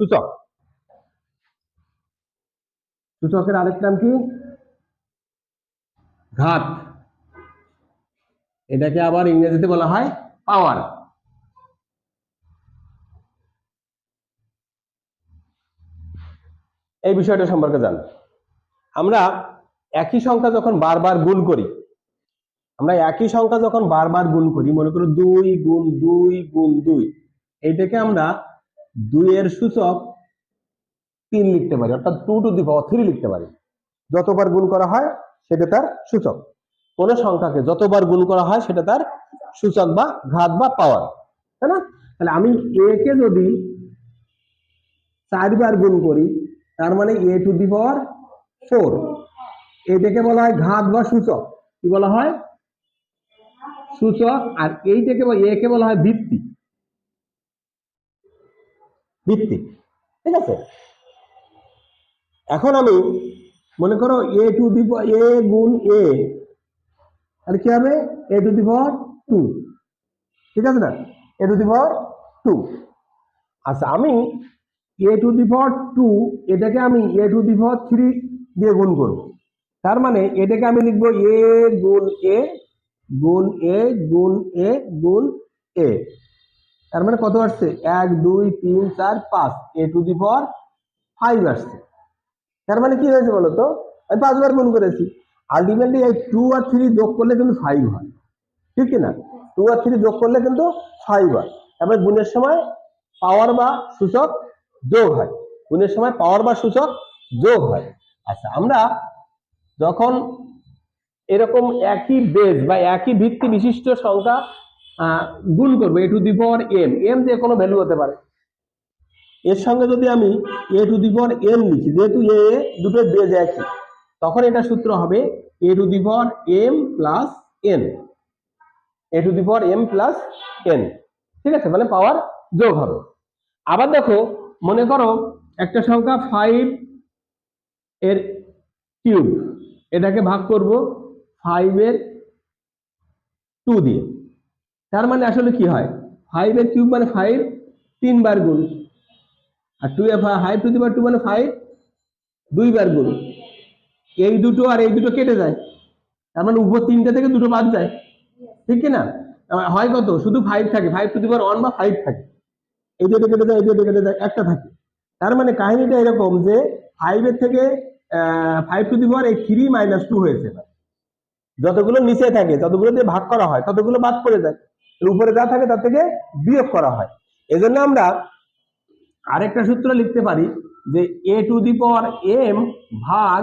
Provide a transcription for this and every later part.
সূচক। সূচকের আরেক নাম কি? ঘাত। এটাকে আবার ইংরেজিতে বলা হয় পাওয়ার এই বিষয়টা সম্পর্কে জান। আমরা একই সংখ্যা যখন বারবার গুণ করি, আমরা একই সংখ্যা যখন বারবার গুণ করি, মনে করো দুই গুণ দুই গুণ দুই এইটাকে আমরা দুইয়ের সূচক তিন লিখতে পারি, অর্থাৎ two to the power three লিখতে পারি। যতবার গুণ করা হয়, সেটা তার সূচক। কোন সংখ্যাকে যতবার গুণ করা হয়, সেটা তার সূচক বা ঘাত বা পাওয়ার তাই না? তাহলে আমি এ কে যদি চারবার গুণ করি, তার মানে a to the power four এটাকে বলা হয় ঘাত বা সূচক। কি বলা হয়? সূচক। আর এইটাকে বলা- একে বলা হয় ভিত্তি। ভিত্তি, ঠিক আছে? এখন আমি মনে করো এ টু দি এ গুণ এ আর কি হবে? A to the power two ঠিক আছে না? এ টু দি পাওয়ার টু আচ্ছা আমি এ টু দি পাওয়ার টু এটাকে আমি এ টু দি পাওয়ার থ্রি দিয়ে গুণ করব, তার মানে এটাকে আমি লিখব এ গুণ এ গুণ এ গুণ এ গুণ এ তার মানে কত আসছে? এক, দুই, তিন, চার, পাঁচ। A to the power five আসছে। তার মানে কি হয়েছে বলতো? আমি পাঁচবার গুণ করেছি। আলটিমেটলি এই টু আর থ্রি যোগ করলে কিন্তু ফাইভ হয়। ঠিক না? টু আর থ্রি যোগ করলে কিন্তু ফাইভ হয়। তারপরে গুণের সময় পাওয়ার বা সূচক যোগ হয়। গুণের সময় পাওয়ার বা সূচক যোগ হয়। আচ্ছা আমরা যখন এরকম একই বেজ বা একই ভিত্তি বিশিষ্ট সংখ্যা গুণ করব a to the power m m যে কোনো ভ্যালু হতে পারে। এর সঙ্গে যদি আমি এ টু দি পাওয়ার এম লিখি, যেহেতু এ এ দুটো বেজ একই, তখন এটা সূত্র হবে a to the power m plus n a to the power m plus n ঠিক আছে? মানে পাওয়ার যোগ হবে। আবার দেখো, মনে করো একটা সংখ্যা ফাইভ এর কিউব এটাকে ভাগ করব ফাইভের টু দিয়ে। তার মানে আসলে কি হয়? ফাইভ এর কিউব মানে ফাইভ তিনবার গুণ। আর to f five to the two মানে ফাইভ দুইবার গুণ। এই দুটো আর এই দুটো কেটে যায়। তার মানে উপর তিনটে থেকে দুটো বাদ যায়। ঠিক কি না আহ, হয় কত? শুধু ফাইভ থাকে। Five to the power one বা ফাইভ থাকে। এই দুটো কেটে যায় এই দুটো কেটে যায় একটা থাকে। তার মানে কাহিনীটা এরকম যে ফাইভের থেকে ফাইভ টু দি পাওয়ার এই থ্রি মাইনাস টু হয়েছে। যতগুলো নিচে থাকে যতগুলো দিয়ে ভাগ করা হয় ততগুলো বাদ পড়ে যায়। উপরে যা থাকে তার থেকে বিয়োগ করা হয়। এজন্য আমরা আরেকটা সূত্র লিখতে পারি যে এ টু দি পাওয়ার এম ভাগ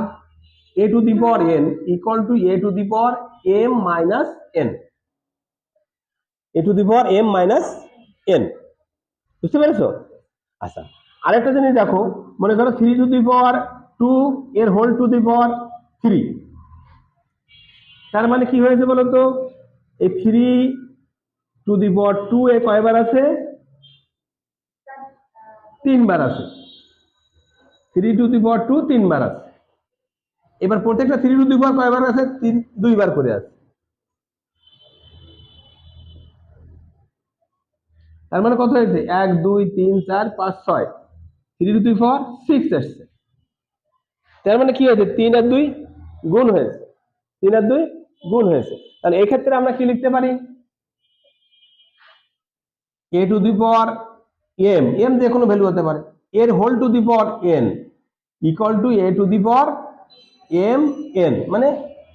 a to the power n equal to a to the power m minus n a to the power m minus n বুঝতে পেরেছ? আচ্ছা আরেকটা জিনিস দেখো, মনে করো three to the power two এর whole to the power three তার মানে কি হয়েছে বলতো? এই three to the power two এ কয়বার আছে? তিনবার আছে। Three to the power two তিনবার আছে। এবার প্রত্যেকটা থ্রি টু দি পাওয়ার কয়বার আছে? তিন, দুইবার করে আছে। তার মানে কত হয়েছে? এক, দুই, তিন, চার, পাঁচ, ছয়। Three to the power six আসছে তার মানে কি হয়েছে? তিন আর দুই গুণ হয়েছে। তিন আর দুই গুণ হয়েছে। তাহলে এই ক্ষেত্রে আমরা কি লিখতে পারি? A to the power m m যে কোনো ভ্যালু হতে পারে, এর whole to the power n equal to a to the power m n মানে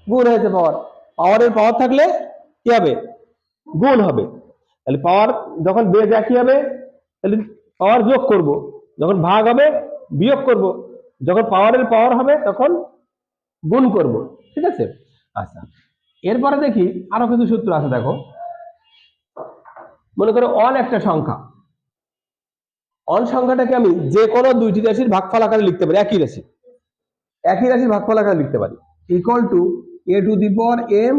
গুণ হয়েছে পাওয়ার পাওয়ারের পাওয়ার থাকলে কি হবে? গুণ হবে। তাহলে পাওয়ার যখন বেজ একই হবে? তাহলে পাওয়ার যোগ করব, যখন ভাগ হবে বিয়োগ করব, যখন পাওয়ারের পাওয়ার হবে তখন গুণ করব, ঠিক আছে? আচ্ছা এরপরে দেখি আরও কিছু সূত্র আছে, দেখো। মনে করো অন একটা সংখ্যা। অন সংখ্যাটাকে আমি যে কোনো দুইটি রাশির ভাগফল আকারে লিখতে পারি একই রাশি। একই রাশির ভাগফল আকারে লিখতে পারি। Equal to a to the power m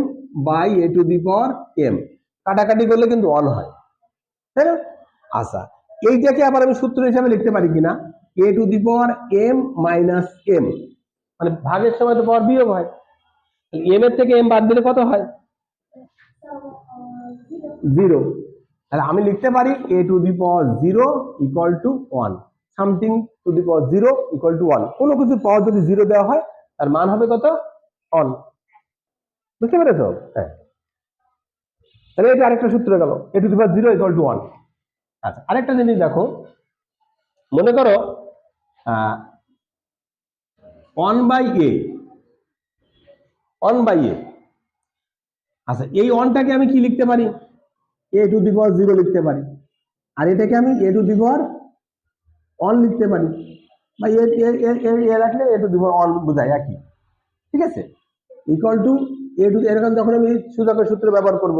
by a to the power m কাটাকাটি করলে কিন্তু অন হয়। তাই না? আচ্ছা এইটাকে আবার আমি সূত্র হিসাবে লিখতে পারি কিনা a to the power m minus m মানে ভাগের সময় তো পাওয়ার বিয়োগ হয়। এম এর থেকে এম বাদ দিলে কত হয়? জিরো তাহলে আমি লিখতে পারি a to the power zero equal to one something to the power zero equal to one কোনো কিছু পাওয়ার যদি জিরো দেওয়া হয়, তার মান হবে কত? অন বুঝতে পেরেছ? হ্যাঁ। তাহলে এটা আরেকটা সূত্র গেল a to the power zero equal to one আচ্ছা আরেকটা জিনিস দেখো। মনে করো one by a one by a আচ্ছা এই ওয়ানটাকে আমি কি লিখতে পারি? A to the power zero লিখতে পারি। আর এটাকে আমি এ টু দি পাওয়ার অন লিখতে পারি। বা এ রাখলে এ টু দি পাওয়ার অন বোঝায় একই। ঠিক আছে? ইকুয়াল টু এ টু এরকম যখন আমি সূচকের সূত্র ব্যবহার করব,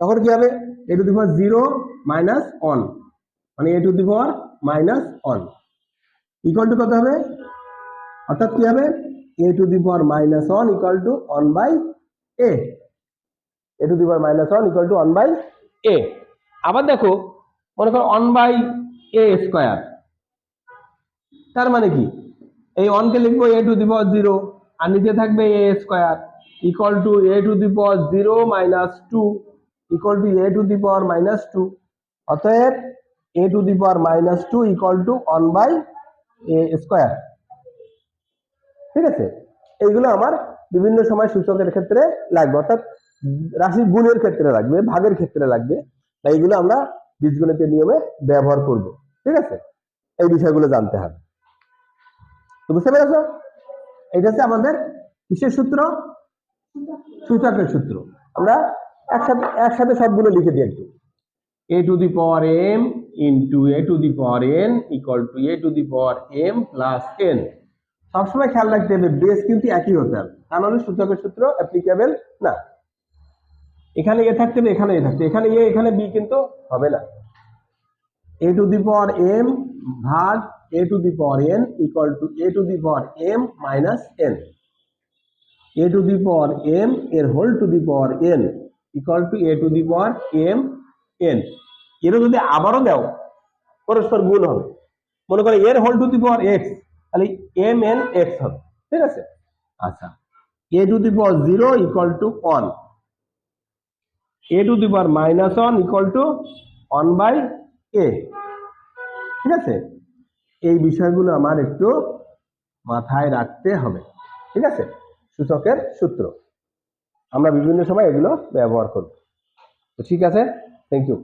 তখন কি হবে? A to the power zero minus one মানে a to the power minus one equal to কত হবে? অর্থাৎ কি হবে? A to the power minus one equal to one by a to the power minus one equal to one by a আবার দেখো, মনে করো ওয়ান বাই এ স্কোয়ার তার মানে কি? এই ওয়ানকে লিখব এ টু দি পাওয়ার জিরো আর নিচে থাকবে a square equal to a to the power zero minus two equal to a to the power minus two অতএব a to the power minus two equal to one by a square ঠিক আছে? এইগুলো আমার বিভিন্ন সময় সূচকের ক্ষেত্রে লাগবে। অর্থাৎ রাশি গুণের ক্ষেত্রে লাগবে, ভাগের ক্ষেত্রে লাগবে। তাই এইগুলো আমরা বীজগণিতের নিয়মে ব্যবহার করব, ঠিক আছে? এই বিষয়গুলো জানতে হবে। তো বুঝতে পেরেছ? এটা হচ্ছে আমাদের কিসের সূত্র? সূচকের সূত্র। আমরা একসাথে একসাথে সবগুলো লিখে দিই একটু। A to the power m into a to the power n equal to a to the power m plus n সবসময় খেয়াল রাখতে হবে বেস কিন্তু একই হতে হবে। তা নাহলে সূচকের সূত্র অ্যাপ্লিকেবল না। এখানে এ থাকতে হবে, এখানে এ থাকতে এখানে এ, এখানে বি কিন্তু হবে না। এ টু দি পাওয়ার এম ভাগ a to the power n equal to a to the power m minus n. A to the power m এর whole to the power n equal to a to the power m n. এরও যদি আবারও দাও, পরস্পর গুণ হবে। মনে করে এর whole to the power x তাহলে এম এন এক্স হবে। ঠিক আছে? আচ্ছা। A to the power zero equal to one a to the power minus 1 equal to 1 by a ঠিক আছে? এই বিষয়গুলো আমার একটু মাথায় রাখতে হবে। ঠিক আছে? সূচকের সূত্র। আমরা বিভিন্ন সময় এগুলো ব্যবহার করব। তো ঠিক আছে? Thank you